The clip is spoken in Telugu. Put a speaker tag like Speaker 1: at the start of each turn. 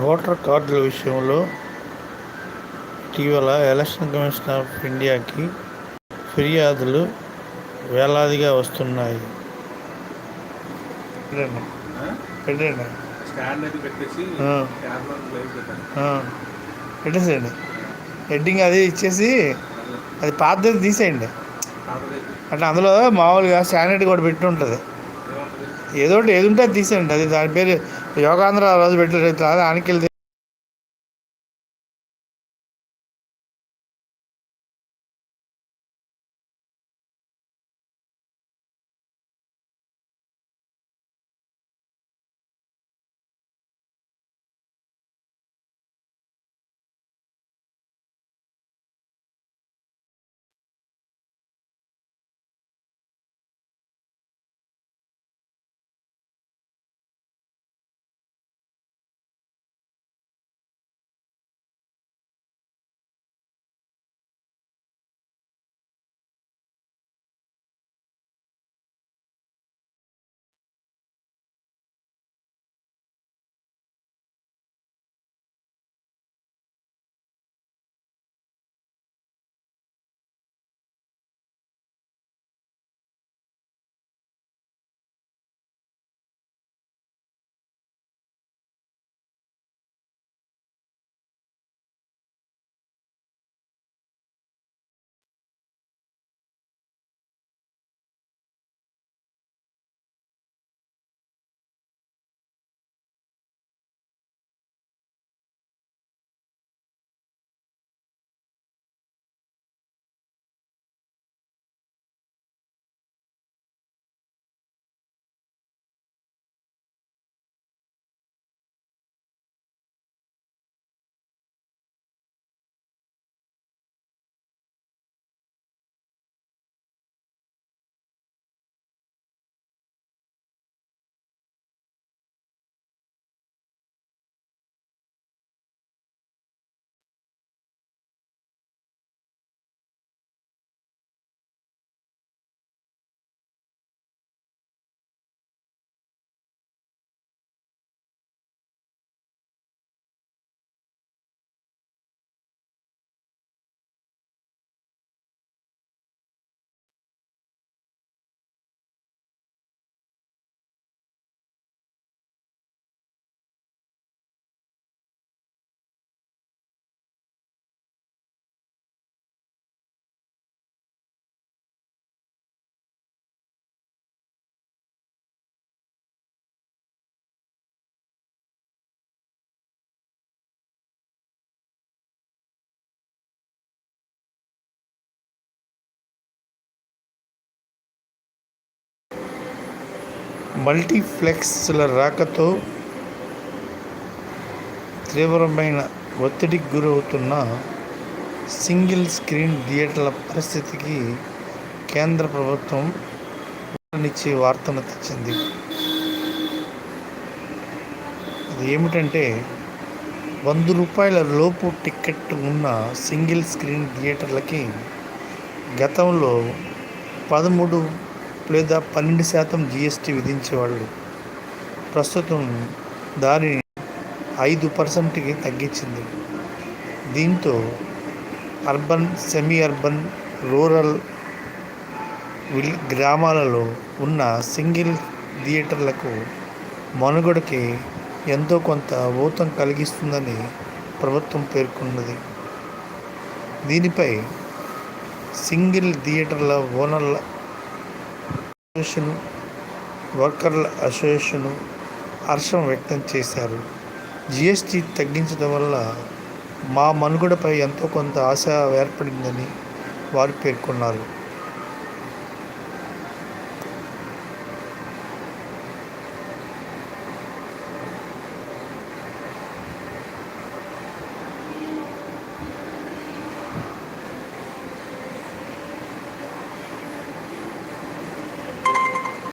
Speaker 1: ఓటర్ కార్డుల విషయంలో ఇటీవల ఎలక్షన్ కమిషన్ ఆఫ్ ఇండియాకి ఫిర్యాదులు వేలాదిగా వస్తున్నాయి. పెట్టేసేయండి. హెడ్డింగ్ అది ఇచ్చేసి అది పాతది తీసేయండి. అంటే అందులో మామూలుగా స్టాండర్డ్ కూడా పెట్టి ఉంటుంది.
Speaker 2: ఏముంటుంది?
Speaker 1: ఏదో ఒకటి ఏది ఉంటే అది తీసేయండి. అది దాని పేరు యోగాంధ్ర రోజు పెట్టారు అది మల్టీప్లెక్స్ల రాకతో తీవ్రమైన ఒత్తిడికి గురవుతున్న సింగిల్ స్క్రీన్ థియేటర్ల పరిస్థితికి కేంద్ర ప్రభుత్వం నిచ్చే వార్తను తెచ్చింది. అది ఏమిటంటే వంద రూపాయల లోపు టికెట్ ఉన్న సింగిల్ స్క్రీన్ థియేటర్లకి గతంలో పదమూడు లేదా పన్నెండు శాతం జిఎస్టీ విధించేవాళ్ళు. ప్రస్తుతం దానిని ఐదు పర్సెంట్కి తగ్గించింది. దీంతో అర్బన్ సెమీ అర్బన్ రూరల్ విల్ గ్రామాలలో ఉన్న సింగిల్ థియేటర్లకు మనుగడకి ఎంతో కొంత ఊతం కలిగిస్తుందని ప్రభుత్వం పేర్కొన్నది. దీనిపై సింగిల్ థియేటర్ల ఓనర్ల అసోసియేషను వర్కర్ల అసోసియేషన్ హర్షం వ్యక్తం చేశారు. జిఎస్టీ తగ్గించడం వల్ల మా మనుగడపై ఎంతో కొంత ఆశ ఏర్పడిందని వారు పేర్కొన్నారు.